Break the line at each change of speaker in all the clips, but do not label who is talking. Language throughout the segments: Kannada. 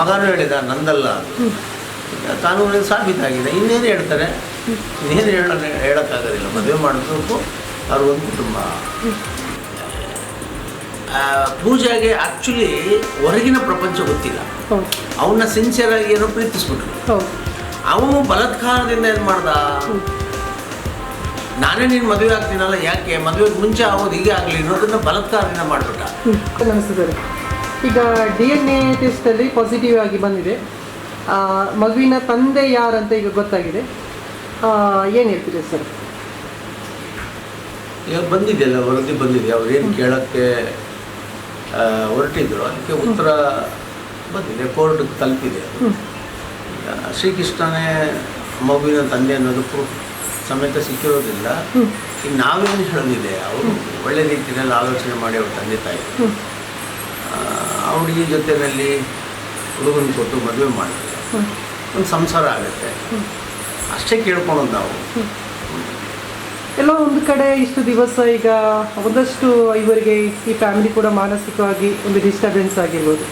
ಮಗನೂ ಹೇಳಿದ ನಂದಲ್ಲ. ಕಾನೂನಿನ ಸಾಬೀತಾಗಿದೆ. ಇನ್ನೇನು ಹೇಳ್ತಾರೆ? ಇನ್ನೇನು ಹೇಳ ಹೇಳೋಕ್ಕಾಗೋದಿಲ್ಲ. ಮದುವೆ ಅವ್ರ ಒಂದು ಕುಟುಂಬ. ಪೂಜಾಗೆ ಆ್ಯಕ್ಚುಲಿ ಹೊರಗಿನ ಪ್ರಪಂಚ ಗೊತ್ತಿಲ್ಲ. ಅವನ್ನ ಸಿನ್ಸಿಯರ್ ಆಗಿ ಏನೋ ಪ್ರೀತಿಸ್ಬಿಟ್ರು. ಅವನು ಬಲತ್ಕಾರದಿಂದ ಏನು ಮಾಡ್ದ? ನಾನೇ ನೀನು ಮದುವೆ ಆಗ್ತೀನಲ್ಲ ಯಾಕೆ? ಮದುವೆಗೆ ಮುಂಚೆ ಆಗೋದು ಹೀಗೆ ಆಗಲಿ. ಅನ್ನೋದನ್ನ ಬಲತ್ಕಾರದಿಂದ ಮಾಡಿಬಿಟ್ಟ.
ಈಗ ಡಿ ಎನ್ ಎ ಟೆಸ್ಟಲ್ಲಿ ಪಾಸಿಟಿವ್ ಆಗಿ ಬಂದಿದೆ. ಮಗುವಿನ ತಂದೆ ಯಾರಂತ ಈಗ ಗೊತ್ತಾಗಿದೆ. ಏನು ಹೇಳ್ತೀರಿ ಸರ್?
ಈಗ ಬಂದಿದೆಯಲ್ಲ ವರದಿ ಬಂದಿದೆ. ಅವ್ರು ಏನು ಕೇಳೋಕ್ಕೆ ಹೊರಟಿದ್ರು. ಅದಕ್ಕೆ ಉತ್ತರ ಬಂದಿದೆ. ಕೋರ್ಟ್ ತಲುಪಿದೆ ಶ್ರೀಕೃಷ್ಣನೇ ಮಗುವಿನ ತಂದೆ ಅನ್ನೋದು ಪ್ರೂಫ್ ಸಮೇತ ಸಿಕ್ಕಿರೋದಿಲ್ಲ. ಈಗ ನಾವೇನು ಹೇಳೋದಿದೆ? ಅವರು ಒಳ್ಳೆ ರೀತಿಯಲ್ಲಿ ಆಲೋಚನೆ ಮಾಡಿ ಅವ್ರ ತಂದೆ ತಾಯಿ. ಹುಡುಗಿ ಜೊತೆಯಲ್ಲಿ ಹುಡುಗನ ಕೊಟ್ಟು ಮದುವೆ ಮಾಡಿದ್ರೆ. ಒಂದು ಸಂಸಾರ ಆಗುತ್ತೆ. ಅಷ್ಟೇ ಕೇಳ್ಕೊಳ್ಳೋದು ನಾವು.
ಎಲ್ಲ ಒಂದು ಕಡೆ ಇಷ್ಟು ದಿವಸ ಈಗ ಒಂದಷ್ಟು ಇವರಿಗೆ ಈ ಫ್ಯಾಮಿಲಿ ಕೂಡ ಮಾನಸಿಕವಾಗಿ ಒಂದು ಡಿಸ್ಟರ್ಬೆನ್ಸ್ ಆಗಿರ್ಬೋದು.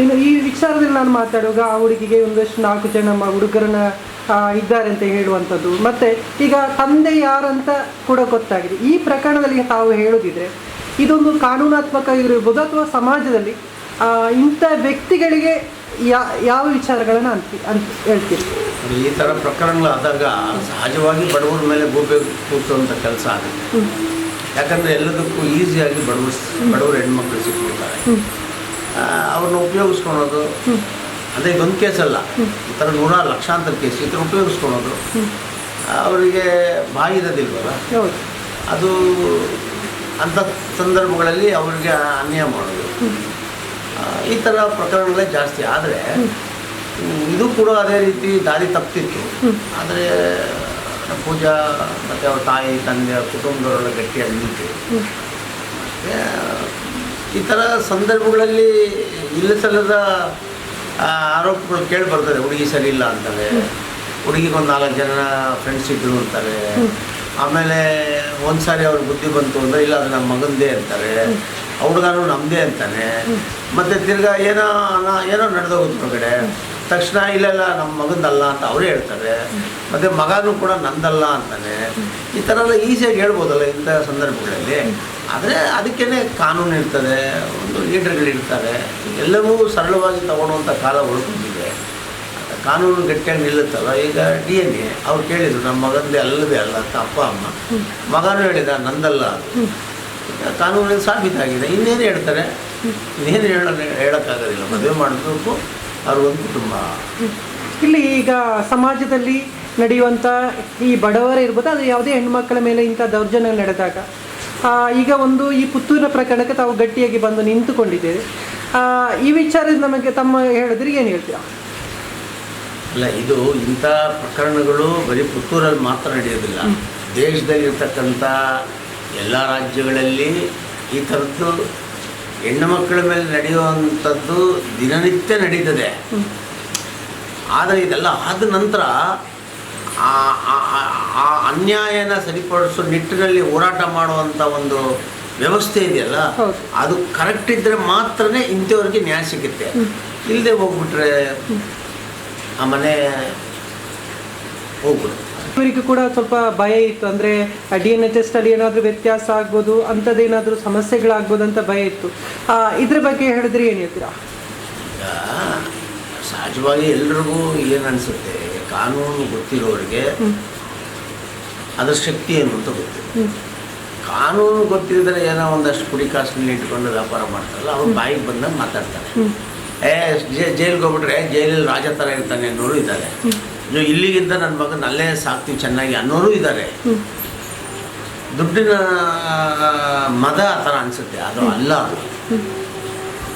ಇನ್ನು ಈ ವಿಚಾರದಲ್ಲಿ ನಾನು ಮಾತಾಡುವಾಗ ಆ ಹುಡುಗಿಗೆ ಒಂದಷ್ಟು ನಾಲ್ಕು ಜನ ಮ- ಹುಡುಗರನ್ನ ಇದ್ದಾರೆ ಅಂತ ಹೇಳುವಂಥದ್ದು. ಮತ್ತೆ ಈಗ ತಂದೆ ಯಾರಂತ ಕೂಡ ಗೊತ್ತಾಗಿದೆ. ಈ ಪ್ರಕರಣದಲ್ಲಿ ತಾವು ಹೇಳೋದಿದ್ರೆ ಇದೊಂದು ಕಾನೂನಾತ್ಮಕ ಇರ್ಬೋದು ಅಥವಾ ಸಮಾಜದಲ್ಲಿ ಇಂಥ ವ್ಯಕ್ತಿಗಳಿಗೆ ಯಾ ಯಾವ ವಿಚಾರಗಳನ್ನು ಅಂತ ಅಂತ ಹೇಳ್ತೀರಿ?
ಈ ಥರ ಪ್ರಕರಣಗಳಾದಾಗ ಸಹಜವಾಗಿ ಬಡವರ ಮೇಲೆ ಗೂಬೆ ಕೂತುವಂಥ ಕೆಲಸ ಆಗುತ್ತೆ. ಯಾಕಂದರೆ ಎಲ್ಲದಕ್ಕೂ ಈಸಿಯಾಗಿ ಬಡವರು ಬಡವರು ಹೆಣ್ಮಕ್ಳು ಸಿಕ್ಬಿಡ್ತಾರೆ ಆ, ಅವ್ರನ್ನ ಉಪಯೋಗಿಸ್ಕೊಳೋದು ಅದೇ ಇದೊಂದು ಕೇಸ್ ಅಲ್ಲ ಈ ಥರ ನೂರಾರು ಲಕ್ಷಾಂತರ ಕೇಸ್ ಈ ಥರ ಉಪಯೋಗಿಸ್ಕೊಳೋದು. ಅವರಿಗೆ ಬಾಯಿ ಇರೋದಿಲ್ವಲ್ಲ? ಅದು ಅಂಥ ಸಂದರ್ಭಗಳಲ್ಲಿ ಅವರಿಗೆ ಅನ್ಯಾಯ ಮಾಡೋದು. ಈ ಥರ ಪ್ರಕರಣಗಳೇ ಜಾಸ್ತಿ. ಆದರೆ ಇದು ಕೂಡ ಅದೇ ರೀತಿ ದಾರಿ ತಪ್ಪಿತ್ತು. ಆದರೆ ಪೂಜಾ ಮತ್ತು ಅವ್ರ ತಾಯಿ ತಂದೆ ಅವ್ರ ಕುಟುಂಬದವರೆಲ್ಲ ಗಟ್ಟಿಯಾಗಿ ನಿಂತು. ಈ ಥರ ಸಂದರ್ಭಗಳಲ್ಲಿ ಇಲ್ಲ ಸಲ್ಲದ ಆರೋಪಗಳು ಕೇಳಿ ಬರ್ತದೆ. ಹುಡುಗಿ ಸರಿ ಇಲ್ಲ ಅಂತಾರೆ ಹುಡುಗಿಗೊಂದು ನಾಲ್ಕು ಜನ ಫ್ರೆಂಡ್ಸ್ ಇದ್ರು ಅಂತಾರೆ ಆಮೇಲೆ ಒಂದು ಸಾರಿ ಅವ್ರ ಬುದ್ಧಿ ಬಂತು ಅಂದರೆ ಇಲ್ಲ ಅದು ನಮ್ಮ ಮಗಂದೇ ಅಂತಾರೆ ಹುಡುಗನೂ ನಮ್ಮದೇ ಅಂತಾನೆ ಮತ್ತು ತಿರ್ಗಾ ಏನೋ ಏನೋ ನಡೆದೋಗುತ್ತೆ ಹೊರಗಡೆ. ತಕ್ಷಣ ಇಲ್ಲೆಲ್ಲ ನಮ್ಮ ಮಗಂದಲ್ಲ ಅಂತ ಅವರೇ ಹೇಳ್ತಾರೆ. ಮತ್ತು ಮಗನೂ ಕೂಡ ನಂದಲ್ಲ ಅಂತಾನೆ. ಈ ಥರ ಎಲ್ಲ ಈಸಿಯಾಗಿ ಹೇಳ್ಬೋದಲ್ಲ ಇಂಥ ಸಂದರ್ಭಗಳಲ್ಲಿ. ಆದರೆ ಅದಕ್ಕೇ ಕಾನೂನು ಇರ್ತದೆ, ಒಂದು ಲೀಡರ್ಗಳಿರ್ತಾರೆ ಎಲ್ಲವೂ ಸರಳವಾಗಿ ತಗೊಳ್ಳುವಂಥ ಕಾಲ ಉಳ್ಕೊಂಡಿದೆ ಕಾನೂನು ಗಟ್ಟಿಯಾಗಿ ನಿಲ್ಲುತ್ತಲ್ಲ ಈಗ ಡಿ ಎನ್ ಎ ಅವ್ರು ಕೇಳಿದರು, ನಮ್ಮ ಮಗಂದೇ ಅಲ್ಲದೆ ಅಲ್ಲ, ಅಂತ ಅಪ್ಪ, ಅಮ್ಮ. ಮಗನೂ ಹೇಳಿದ, ನಂದಲ್ಲ ಅದು. ಕಾನೂನಲ್ಲಿ ಸಾಬೀತಾಗಿದೆ. ಇನ್ನೇನು ಹೇಳ್ತಾರೆ? ಇನ್ನೇನು ಹೇಳ ಹೇಳೋಕ್ಕಾಗೋದಿಲ್ಲ. ಮದುವೆ ಮಾಡಬೇಕು. ಅವ್ರ ಒಂದು ಕುಟುಂಬ.
ಇಲ್ಲಿ ಈಗ ಸಮಾಜದಲ್ಲಿ ನಡೆಯುವಂಥ ಈ ಬಡವರೇ ಇರ್ಬೋದು ಅದು ಯಾವುದೇ ಹೆಣ್ಮಕ್ಕಳ ಮೇಲೆ ಇಂಥ ದೌರ್ಜನ್ಯ ನಡೆದಾಗ ಈಗ ಒಂದು ಈ ಪುತ್ತೂರಿನ ಪ್ರಕರಣಕ್ಕೆ ತಾವು ಗಟ್ಟಿಯಾಗಿ ಬಂದು ನಿಂತುಕೊಂಡಿದ್ದೇವೆ ಆ, ಈ ವಿಚಾರ ನಮಗೆ ತಮ್ಮ ಹೇಳಿದ್ರೆ ಏನು ಹೇಳ್ತೀರಾ?
ಅಲ್ಲ ಇದು ಇಂಥ ಪ್ರಕರಣಗಳು ಬರೀ ಪುತ್ತೂರಲ್ಲಿ ಮಾತ್ರ ನಡೆಯೋದಿಲ್ಲ. ದೇಶದಲ್ಲಿರ್ತಕ್ಕಂಥ ಎಲ್ಲ ರಾಜ್ಯಗಳಲ್ಲಿ ಈ ಥರದ್ದು ಹೆಣ್ಣು ಮಕ್ಕಳ ಮೇಲೆ ನಡೆಯುವಂಥದ್ದು ದಿನನಿತ್ಯ ನಡೀತದೆ. ಆದರೆ ಇದೆಲ್ಲ ಆದ ನಂತರ ಆ ಅನ್ಯಾಯನ ಸರಿಪಡಿಸೋ ನಿಟ್ಟಿನಲ್ಲಿ ಹೋರಾಟ ಮಾಡುವಂಥ ಒಂದು ವ್ಯವಸ್ಥೆ ಇದೆಯಲ್ಲ ಅದು ಕರೆಕ್ಟ್ ಇದ್ದರೆ ಮಾತ್ರನೇ ಇಂಥವ್ರಿಗೆ ನ್ಯಾಯ ಸಿಗುತ್ತೆ. ಇಲ್ಲದೆ ಹೋಗ್ಬಿಟ್ರೆ ಆ ಮನೆ ಹೋಗ್ಬಿಡು
ಇವರಿಗೂ ಕೂಡ ಸ್ವಲ್ಪ ಭಯ ಇತ್ತು. ಅಂದರೆ ಡಿ ಎನ್ ಎ ಟೆಸ್ಟಲ್ಲಿ ಏನಾದರೂ ವ್ಯತ್ಯಾಸ ಆಗ್ಬೋದು ಅಂಥದ್ದೇನಾದರೂ ಸಮಸ್ಯೆಗಳಾಗ್ಬೋದು ಅಂತ ಭಯ ಇತ್ತು. ಆ, ಇದ್ರ ಬಗ್ಗೆ ಹೇಳಿದ್ರೆ ಏನು ಹೇಳ್ತೀರಾ?
ಸಹಜವಾಗಿ ಎಲ್ರಿಗೂ ಏನು ಅನಿಸುತ್ತೆ ಕಾನೂನು ಗೊತ್ತಿರೋರಿಗೆ ಅದರ ಶಕ್ತಿ ಏನು ಅಂತ ಗೊತ್ತಿದೆ ಕಾನೂನು ಗೊತ್ತಿದ್ರೆ ಏನೋ ಒಂದಷ್ಟು ಕುಡಿ ಕಾಸಿನಲ್ಲಿ ಇಟ್ಕೊಂಡು ವ್ಯಾಪಾರ ಮಾಡ್ತಾರಲ್ಲ ಅವ್ರು ಬಾಯಿಗೆ ಬಂದಾಗ ಮಾತಾಡ್ತಾರೆ. ಏ ಜೈಲ್ಗೆ ಹೋಗ್ಬಿಟ್ರೆ ಜೈಲಲ್ಲಿ ರಾಜ ಥರ ಇರ್ತಾನೆ ಅನ್ನೋರು ಇದ್ದಾರೆ. ಇನ್ನು ಇಲ್ಲಿಗಿಂತ ನನ್ನ ಮಗನ ಅಲ್ಲೇ ಸಾಕ್ತೀವಿ ಚೆನ್ನಾಗಿ ಅನ್ನೋರು ಇದ್ದಾರೆ ದುಡ್ಡಿನ ಮದ ಆ ಥರ ಅನಿಸುತ್ತೆ ಅದು ಅಲ್ಲ. ಅದು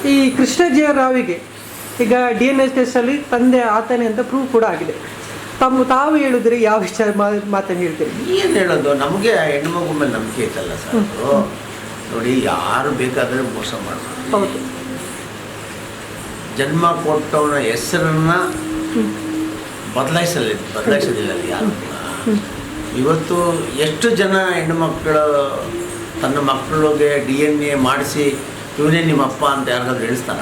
ಈ ಕೃಷ್ಣ ಜಿ ರಾವಿಗೆ ಈಗ ಡಿ ಎನ್ ಎಸ್ ಟೆಸ್ಟಲ್ಲಿ ತಂದೆ ಆತನೇ ಅಂತ ಪ್ರೂಫ್ ಕೂಡ ಆಗಿದೆ. ತಮ್ಮ ತಾವು ಹೇಳಿದ್ರೆ ಯಾವ ವಿಚಾರ ಮಾತನ್ನು ಹೇಳ್ತೀರಿ?
ಏನು ಹೇಳೋದು? ನಮಗೆ ಹೆಣ್ಮಗು ಮೇಲೆ ನಂಬಿಕೆ ಐತಲ್ಲ ಸರ್ ಅದು. ನೋಡಿ ಯಾರು ಬೇಕಾದರೆ ಮೋಸ ಮಾಡ್ತಾರೆ
ಹೌದು.
ಜನ್ಮ ಕೊಟ್ಟವನ ಹೆಸರನ್ನ ಬದಲಾಯಿಸಲಿ ಬದಲಾಯಿಸೋದಿಲ್ಲ ಅಲ್ಲಿ ಯಾರು ಇವತ್ತು ಎಷ್ಟು ಜನ ಹೆಣ್ಣು ಮಕ್ಕಳು ತನ್ನ ಮಕ್ಕಳಿಗೆ ಡಿ ಎನ್ ಎ ಮಾಡಿಸಿ ಇವನೇ ನಿಮ್ಮ ಅಪ್ಪ ಅಂತ ಯಾರಿಗಾದ್ರು
ಹೇಳ್ತಾರ?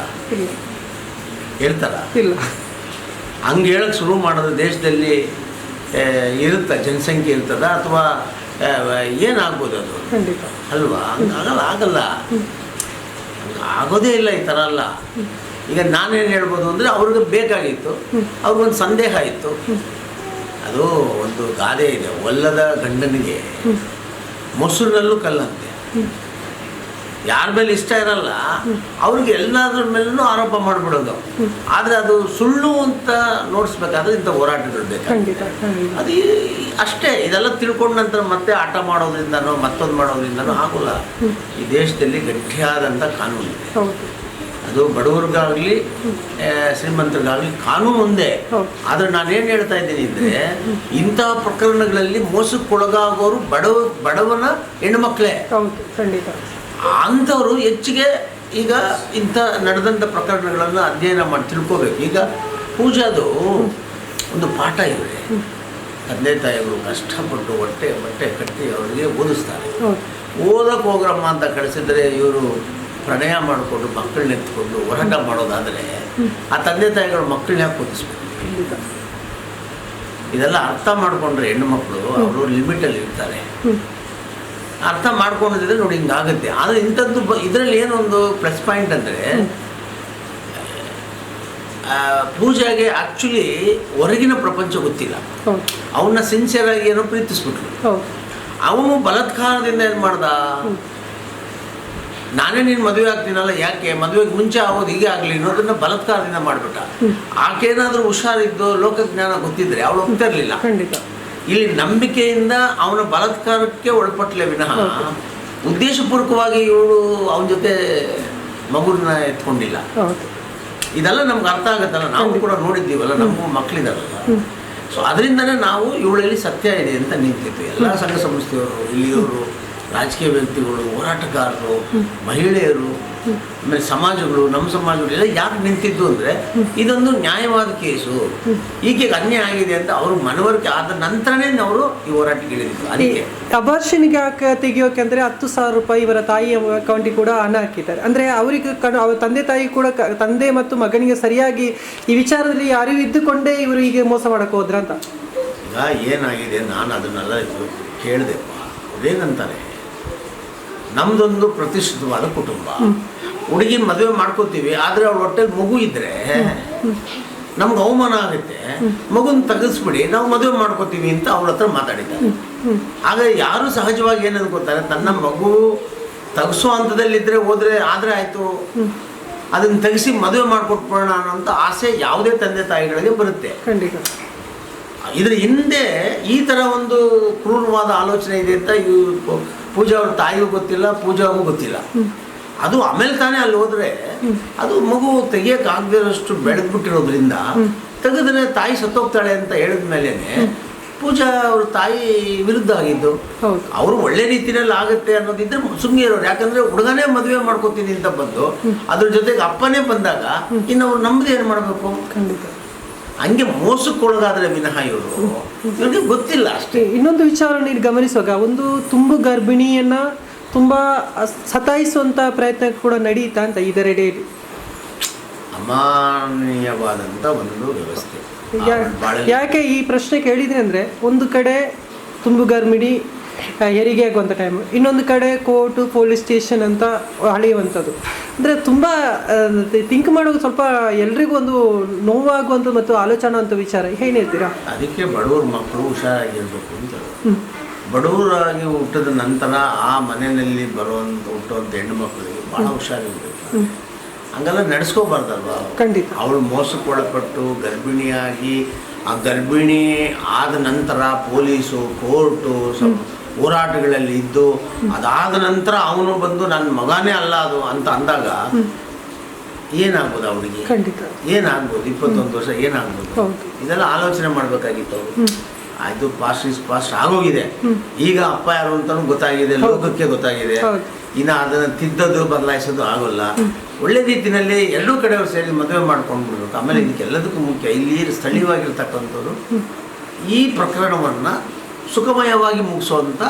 ಹೇಳ್ತಾರ?
ಇಲ್ಲ.
ಹಂಗೆ ಹೇಳಕ್ಕೆ ಶುರು ಮಾಡೋದು ದೇಶದಲ್ಲಿ ಇರುತ್ತೆ ಇರುತ್ತಾ ಜನಸಂಖ್ಯೆ ಇರ್ತದ? ಅಥವಾ ಏನಾಗ್ಬೋದು ಅದು? ಅಲ್ವಾ? ಹಂಗಾಗಲ್ಲ ಆಗಲ್ಲ ಆಗಲ್ಲ. ಆಗೋದೇ ಇಲ್ಲ ಈ ಥರ ಅಲ್ಲ. ಈಗ ನಾನೇನು ಹೇಳ್ಬೋದು ಅಂದರೆ ಅವ್ರಿಗೆ ಬೇಕಾಗಿತ್ತು ಅವ್ರಿಗೊಂದು ಸಂದೇಹ ಇತ್ತು. ಅದು ಒಂದು ಗಾದೆ ಇದೆ ಒಲ್ಲದ ಗಂಡನಿಗೆ. ಮೊಸರಿನಲ್ಲೂ ಕಲ್ಲಂತೆ. ಯಾರ ಮೇಲೆ ಇಷ್ಟ ಇರಲ್ಲ ಅವ್ರಿಗೆ ಎಲ್ಲದ್ರ ಮೇಲೂ ಆರೋಪ ಮಾಡಿಬಿಡೋದು. ಆದರೆ ಅದು ಸುಳ್ಳು ಅಂತ ನೋಡಿಸ್ಬೇಕಾದ್ರೆ ಇಂಥ ಹೋರಾಟಗಳು ಬೇಕು ಅದು ಅಷ್ಟೇ ಇದೆಲ್ಲ ತಿಳ್ಕೊಂಡ ನಂತರ ಮತ್ತೆ ಆಟ ಮಾಡೋದ್ರಿಂದನೋ ಮತ್ತೊಂದು ಮಾಡೋದ್ರಿಂದನೋ ಆಗೋಲ್ಲ. ಈ ದೇಶದಲ್ಲಿ ಗಟ್ಟಿಯಾದಂಥ ಕಾನೂನು ಇದೆ ಅದು ಬಡವರಿಗಾಗಲಿ ಶ್ರೀಮಂತರಿಗಾಗಲಿ ಕಾನೂನು ಒಂದೇ. ಆದರೆ ನಾನೇನು ಹೇಳ್ತಾ ಇದ್ದೀನಿ ಅಂದರೆ ಇಂತಹ ಪ್ರಕರಣಗಳಲ್ಲಿ ಮೋಸಕ್ಕೊಳಗಾಗೋರು ಬಡವ ಬಡವನ ಹೆಣ್ಮಕ್ಳೇ
ಖಂಡಿತ.
ಅಂಥವರು ಹೆಚ್ಚಿಗೆ ಈಗ ಇಂಥ ನಡೆದಂಥ ಪ್ರಕರಣಗಳನ್ನು ಅಧ್ಯಯನ ಮಾಡಿ ತಿಳ್ಕೋಬೇಕು. ಈಗ ಪೂಜಾದು ಒಂದು ಪಾಠ ಇದೆ. ತಂದೆ ತಾಯಿಗಳು ಕಷ್ಟಪಟ್ಟು ಹೊಟ್ಟೆ ಬಟ್ಟೆ ಕಟ್ಟಿ ಅವರಿಗೆ ಓದಿಸ್ತಾರೆ. ಓದಕ್ಕೆ ಹೋಗ್ರಮ್ಮ ಅಂತ ಕಳಿಸಿದ್ರೆ ಇವರು ಪ್ರಣಯ ಮಾಡಿಕೊಂಡು ಮಕ್ಕಳನ್ನ ಎತ್ಕೊಂಡು ಹೋರಾಟ ಮಾಡೋದಾದರೆ ಆ ತಂದೆ ತಾಯಿಗಳು ಮಕ್ಕಳನ್ನ ಯಾಕೆ ಓದಿಸ್ಬೇಕು? ಇದೆಲ್ಲ ಅರ್ಥ ಮಾಡಿಕೊಂಡ್ರೆ ಹೆಣ್ಣು ಮಕ್ಕಳು ಅವರು ಲಿಮಿಟಲ್ಲಿ ಇರ್ತಾರೆ. ಅರ್ಥ ಮಾಡ್ಕೊಂಡಿದ್ರೆ ನೋಡಿ ಹಿಂಗಾಗುತ್ತೆ ಆದರೆ ಇಂಥದ್ದು ಬ ಇದರಲ್ಲಿ ಏನೊಂದು ಪ್ಲಸ್ ಪಾಯಿಂಟ್ ಅಂದರೆ ಪೂಜೆಗೆ ಆ್ಯಕ್ಚುಲಿ ಹೊರಗಿನ ಪ್ರಪಂಚ ಗೊತ್ತಿಲ್ಲ. ಅವನ್ನ ಸಿನ್ಸಿಯರ್ ಆಗಿ ಏನೋ ಪ್ರೀತಿಸ್ಬಿಟ್ರು. ಅವನು ಬಲತ್ಕಾರದಿಂದ ಏನು ಮಾಡ್ದ? ನಾನೇ ನೀನು ಮದುವೆ ಆಗ್ತೀನಲ್ಲ ಯಾಕೆ? ಮದುವೆಗೆ ಮುಂಚೆ ಆಗೋದು ಹೀಗೆ ಆಗಲಿ ಅನ್ನೋದನ್ನ ಬಲತ್ಕಾರದಿಂದ ಮಾಡಿಬಿಟ್ಟ. ಆಕೇನಾದರೂ ಹುಷಾರಿದ್ದು ಲೋಕಜ್ಞಾನ ಗೊತ್ತಿದ್ರೆ ಅವಳು ಹೋಗ್ತಾ ಇರಲಿಲ್ಲ.
ಖಂಡಿತ.
ಇಲ್ಲಿ ನಂಬಿಕೆಯಿಂದ ಅವನ ಬಲತ್ಕಾರಕ್ಕೆ ಒಳಪಟ್ಟಲೆ ವಿನಃ ಉದ್ದೇಶಪೂರ್ವಕವಾಗಿ ಇವಳು ಅವನ ಜೊತೆ ಮಗುನ ಎತ್ಕೊಂಡಿಲ್ಲ. ಇದೆಲ್ಲ ನಮ್ಗೆ ಅರ್ಥ ಆಗುತ್ತಲ್ಲ ನಾವು ಕೂಡ ನೋಡಿದ್ದೀವಲ್ಲ ನಮ್ಮ ಮಕ್ಕಳಿದಾರಲ್ಲ. ಸೊ ಅದರಿಂದನೇ ನಾವು ಇವಳಲ್ಲಿ ಸತ್ಯ ಇದೆ ಅಂತ ನಿಂತಿದ್ವಿ. ಎಲ್ಲ ಸಂಘ ಸಂಸ್ಥೆಯವರು ಇಲ್ಲಿಯವರು ರಾಜಕೀಯ ವ್ಯಕ್ತಿಗಳು ಹೋರಾಟಗಾರರು ಮಹಿಳೆಯರು ಆಮೇಲೆ ಸಮಾಜಗಳು ನಮ್ಮ ಸಮಾಜಗಳು ಎಲ್ಲ ಯಾಕೆ ನಿಂತಿದ್ದು ಅಂದರೆ ಇದೊಂದು ನ್ಯಾಯವಾದ ಕೇಸು. ಈಕೆ ಅನ್ಯಾಯ ಆಗಿದೆ ಅಂತ ಅವರು ಮನವರಿಕೆ ಆದ ನಂತರನೇ ಅವರು ಈ ಹೋರಾಟಕ್ಕೆ ಇಳಿದಿದ್ದು ಅದಕ್ಕೆ
ಅಬಾರ್ಷನ್ಗೆ ತೆಗಿಯೋಕೆ ಅಂದರೆ ಹತ್ತು ಸಾವಿರ ರೂಪಾಯಿ ಇವರ ತಾಯಿ ಅಕೌಂಟಿಗೆ ಕೂಡ ಹಣ ಹಾಕಿದ್ದಾರೆ. ಅಂದರೆ ಅವರಿಗೆ ಕಣ್ ಅವ್ರ ತಂದೆ ತಾಯಿ ಕೂಡ ಕ- ತಂದೆ ಮತ್ತು ಮಗನಿಗೆ ಸರಿಯಾಗಿ ಈ ವಿಚಾರದಲ್ಲಿ ಅರಿವು ಇದ್ದುಕೊಂಡೇ ಇವರು ಹೀಗೆ ಮೋಸ ಮಾಡಕ್ಕೆ ಹೋದ್ರ ಅಂತ
ಈಗ ಏನಾಗಿದೆ ನಾನು ಅದನ್ನೆಲ್ಲ ಕೇಳಿದೆ. ಅವ್ರೇನಂತಾರೆ ನಮ್ದೊಂದು ಪ್ರತಿಷ್ಠಿತವಾದ ಕುಟುಂಬ. ಹುಡುಗಿ ಮದುವೆ ಮಾಡ್ಕೋತೀವಿ ಆದರೆ ಅವ್ಳ ಹೊಟ್ಟೆಗೆ ಮಗು ಇದ್ರೆ ನಮ್ಗೆ ಅವಮಾನ ಆಗುತ್ತೆ. ಮಗುನ ತೆಗೆಸ್ಬಿಡಿ ನಾವು ಮದುವೆ ಮಾಡ್ಕೋತೀವಿ ಅಂತ ಅವ್ರ ಹತ್ರ ಮಾತಾಡಿದ್ದಾರೆ ಆಗ ಯಾರು ಸಹಜವಾಗಿ ಏನು ಅನ್ಕೋತಾರೆ ತನ್ನ ಮಗು ತೆಗೆಸೋ ಹಂತದಲ್ಲಿದ್ದರೆ ಹೋದರೆ ಆದರೆ ಆಯಿತು. ಅದನ್ನು ತೆಗೆಸಿ ಮದುವೆ ಮಾಡಿಕೊಟ್ಬಿಡೋಣ ಅನ್ನೋಂಥ ಆಸೆ ಯಾವುದೇ ತಂದೆ ತಾಯಿಗಳಿಗೆ ಬರುತ್ತೆ.
ಖಂಡಿತ.
ಇದ್ರ ಹಿಂದೆ ಈ ಥರ ಒಂದು ಕ್ರೂರವಾದ ಆಲೋಚನೆ ಇದೆ ಅಂತ ಇವ್ರು ಪೂಜಾ ಅವ್ರ ತಾಯಿಗೂ ಗೊತ್ತಿಲ್ಲ ಪೂಜಾಗೂ ಗೊತ್ತಿಲ್ಲ. ಅದು ಆಮೇಲೆ ತಾನೇ ಅಲ್ಲಿ ಹೋದ್ರೆ ಅದು ಮಗು ತೆಗಿಯಕ್ಕೆ ಆಗದಿರೋಷ್ಟು ಬೆಳೆದ್ಬಿಟ್ಟಿರೋದ್ರಿಂದ ತೆಗೆದ್ರೆ ತಾಯಿ ಸತ್ತೋಗ್ತಾಳೆ ಅಂತ ಹೇಳಿದ ಮೇಲೇನೆ ಪೂಜಾ ಅವ್ರ ತಾಯಿ ವಿರುದ್ಧ ಆಗಿದ್ದು. ಅವರು ಒಳ್ಳೆ ರೀತಿಯಲ್ಲಿ ಆಗುತ್ತೆ ಅನ್ನೋದಿದ್ರೆ ಸುಮ್ಮನೆ ಇರೋರು. ಯಾಕಂದ್ರೆ ಹುಡುಗನೇ ಮದುವೆ ಮಾಡ್ಕೋತೀನಿ ಅಂತ ಬಂದು ಅದ್ರ ಜೊತೆಗೆ ಅಪ್ಪನೇ ಬಂದಾಗ ಇನ್ನು ಅವ್ರು ನಮ್ದು ಏನು ಮಾಡಬೇಕು?
ಖಂಡಿತ.
ಹಂಗೆ ಮೋಸಕ್ಕೊಳಗಾದ್ರೆ ವಿನಃ ಇವರು. ಇವ್ರಿಗೆ ಗೊತ್ತಿಲ್ಲ ಅಷ್ಟೇ.
ಇನ್ನೊಂದು ವಿಚಾರ ನೀನು ಗಮನಿಸುವಾಗ ಒಂದು ತುಂಬು ಗರ್ಭಿಣಿಯನ್ನ ತುಂಬ ಸತಾಯಿಸುವಂತ ಪ್ರಯತ್ನ ಕೂಡ ನಡೀತಾ ಅಂತ ಇದರೆಡೆಯಲ್ಲಿ
ಅಮಾನ್ಯವಾದಂಥ ಒಂದು ವ್ಯವಸ್ಥೆ.
ಯಾಕೆ ಈ ಪ್ರಶ್ನೆ ಕೇಳಿದ್ರೆ ಅಂದ್ರೆ ಒಂದು ಕಡೆ ತುಂಬು ಗರ್ಭಿಣಿ ಹೆರಿಗೆ ಆಗುವಂಥ ಟೈಮ್ ಇನ್ನೊಂದು ಕಡೆ ಕೋರ್ಟು ಪೊಲೀಸ್ ಸ್ಟೇಷನ್ ಅಂತ ಅಳೆಯುವಂಥದ್ದು. ಅಂದರೆ ತುಂಬ ಥಿಂಕ್ ಮಾಡೋದು ಸ್ವಲ್ಪ ಎಲ್ರಿಗೂ ಒಂದು ನೋವಾಗುವಂಥ ಮತ್ತು ಆಲೋಚನಾ ಅಂತ ವಿಚಾರ. ಏನು ಹೇಳ್ತೀರಾ?
ಅದಕ್ಕೆ ಬಡವ್ರ ಮಕ್ಕಳು ಹುಷಾರಾಗಿರ್ಬೇಕು ಅಂತ. ಬಡವರಾಗಿ ಹುಟ್ಟಿದ ನಂತರ ಆ ಮನೆಯಲ್ಲಿ ಬರುವಂಥ ಹುಟ್ಟುವಂಥ ಹೆಣ್ಣು ಮಕ್ಕಳಿಗೆ ಭಾಳ ಹುಷಾರಿರ್ಬೇಕು. ಹಂಗೆಲ್ಲ ನಡೆಸ್ಕೋಬಾರ್ದಲ್ವ?
ಖಂಡಿತ.
ಅವಳು ಮೋಸಕ್ಕೆ ಒಳಪಟ್ಟು ಗರ್ಭಿಣಿಯಾಗಿ ಆ ಗರ್ಭಿಣಿ ಆದ ನಂತರ ಪೊಲೀಸು ಕೋರ್ಟು ಹೋರಾಟಗಳಲ್ಲಿ ಇದ್ದು ಅದಾದ ನಂತರ ಅವನು ಬಂದು ನನ್ನ ಮಗನೇ ಅಲ್ಲ ಅದು ಅಂತ ಅಂದಾಗ ಏನಾಗ್ಬೋದು ಅವನಿಗೆ? ಏನಾಗ್ಬೋದು? ಇಪ್ಪತ್ತೊಂದು ವರ್ಷ ಏನಾಗ್ಬೋದು. ಇದೆಲ್ಲ ಆಲೋಚನೆ ಮಾಡಬೇಕಾಗಿತ್ತು ಅವರು. ಆಯ್ತು ಪಾಸ್ಟ್ ಇಸ್ ಪಾಸ್ಟ್ ಆಗೋಗಿದೆ. ಈಗ ಅಪ್ಪ ಯಾರು ಅಂತಾನು ಗೊತ್ತಾಗಿದೆ. ಲೋಕಕ್ಕೆ ಗೊತ್ತಾಗಿದೆ. ಇನ್ನು ಅದನ್ನು ತಿದ್ದದು ಬದಲಾಯಿಸೋದು ಆಗೋಲ್ಲ. ಒಳ್ಳೆ ರೀತಿಯಲ್ಲಿ ಎರಡೂ ಕಡೆಯವರು ಸೇರಿ ಮದುವೆ ಮಾಡ್ಕೊಂಡು ಬಿಡ್ಬೇಕು ಆಮೇಲೆ ಇದಕ್ಕೆಲ್ಲದಕ್ಕೂ ಮುಖ್ಯ ಇಲ್ಲಿ ಸ್ಥಳೀಯವಾಗಿರ್ತಕ್ಕಂಥವ್ರು ಈ ಪ್ರಕರಣವನ್ನು ಸುಖಮಯವಾಗಿ ಮುಗಿಸುವಂಥ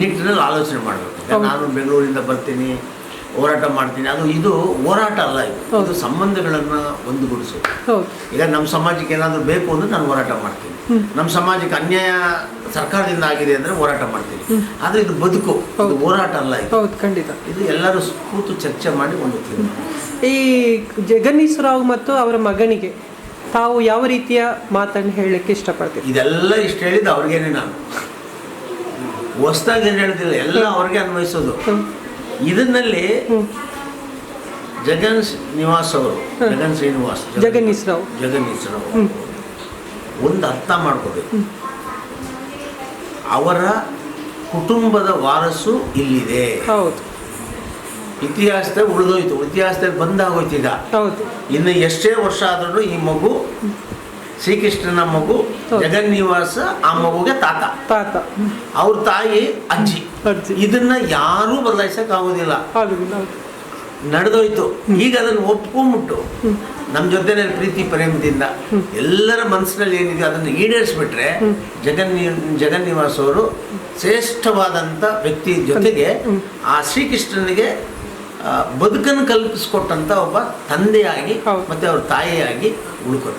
ನಿಟ್ಟಿನಲ್ಲಿ ಆಲೋಚನೆ ಮಾಡಬೇಕು. ನಾನು ಬೆಂಗಳೂರಿಂದ ಬರ್ತೀನಿ ಹೋರಾಟ ಮಾಡ್ತೀನಿ ಅದು ಇದು ಹೋರಾಟ ಅಲ್ಲ ಇದು. ಇದು ಸಂಬಂಧಗಳನ್ನು ಒಂದುಗೂಡಿಸೋದು. ಈಗ ನಮ್ಮ ಸಮಾಜಕ್ಕೆ ಏನಾದರೂ ಬೇಕು ಅಂದ್ರೆ ನಾನು ಹೋರಾಟ ಮಾಡ್ತೀನಿ. ನಮ್ಮ ಸಮಾಜಕ್ಕೆ ಅನ್ಯಾಯ ಸರ್ಕಾರದಿಂದ ಆಗಿದೆ ಅಂದ್ರೆ ಹೋರಾಟ ಮಾಡ್ತೀನಿ. ಆದರೆ ಇದು ಬದುಕು ಇದು ಹೋರಾಟ ಅಲ್ಲ ಇದು.
ಖಂಡಿತ.
ಇದು ಎಲ್ಲರೂ ಕೂತು ಚರ್ಚೆ ಮಾಡಿ ಒಂದು
ಈ ಜಗನ್ನೀಶ್ವರರಾವ್ ಮತ್ತು ಅವರ ಮಗನಿಗೆ ತಾವು ಯಾವ ರೀತಿಯ ಮಾತನ್ನು ಹೇಳಲಿಕ್ಕೆ ಇಷ್ಟಪಡ್ತೀವಿ
ಇದೆಲ್ಲ ಇಷ್ಟ ಹೇಳಿದ್ದು ಅವ್ರಿಗೇನೆ ನಾನು. ಹೊಸ್ದಾಗಿ ಏನು ಹೇಳ್ತಿಲ್ಲ ಎಲ್ಲ ಅವ್ರಿಗೆ ಅನ್ವಯಿಸೋದು. ಇದನ್ನಲ್ಲಿ. ಜಗನ್ ನಿವಾಸ್ ಅವರು ಜಗನ್ ಶ್ರೀನಿವಾಸ್
ಜಗನ್
ಇಸ್ರಾವ್
ಜಗನ್ ಇಸ್ರಾವ್
ಒಂದು ಅರ್ಥ ಮಾಡ್ಕೋಬೇಕು. ಅವರ ಕುಟುಂಬದ ವಾರಸು ಇಲ್ಲಿದೆ.
ಹೌದು.
ಇತಿಹಾಸದಲ್ಲಿ ಉಳಿದೋಯ್ತು ಇತಿಹಾಸದಲ್ಲಿ ಬಂದಾಗೋಯ್ತು ಈಗ. ಇನ್ನು ಎಷ್ಟೇ ವರ್ಷ ಆದ್ರೂ ಈ ಮಗು ಶ್ರೀಕೃಷ್ಣನ ಮಗು. ಜಗನ್ನಿವಾಸ ಆ ಮಗುಗೆ ತಾತ.
ತಾತ.
ಅವ್ರ ತಾಯಿ ಅಜ್ಜಿ. ಇದನ್ನ ಯಾರೂ ಬದಲಾಯಿಸಕ್ ಆಗೋದಿಲ್ಲ ನಡೆದೋಯ್ತು. ಈಗ ಅದನ್ನ ಒಪ್ಕೊಂಬಿಟ್ಟು ನಮ್ಮ ಜೊತೆನೇ ಪ್ರೀತಿ ಪ್ರೇಮದಿಂದ ಎಲ್ಲರ ಮನಸ್ಸಿನಲ್ಲಿ ಏನಿದೆ ಅದನ್ನು ಈಡೇರಿಸ್ಬಿಟ್ರೆ ಜಗನ್ನಿ ಜಗನ್ನಿವಾಸ್ ಅವರು ಶ್ರೇಷ್ಠವಾದಂಥ ವ್ಯಕ್ತಿ ಜೊತೆಗೆ ಆ ಶ್ರೀಕೃಷ್ಣನಿಗೆ ಬದುಕನ್ನು ಕಲ್ಪಿಸ್ಕೊಟ್ಟಂತ ಒಬ್ಬ ತಂದೆಯಾಗಿ. ಮತ್ತೆ ಅವ್ರ ತಾಯಿಯಾಗಿ ಉಳ್ಕೋತಾರೆ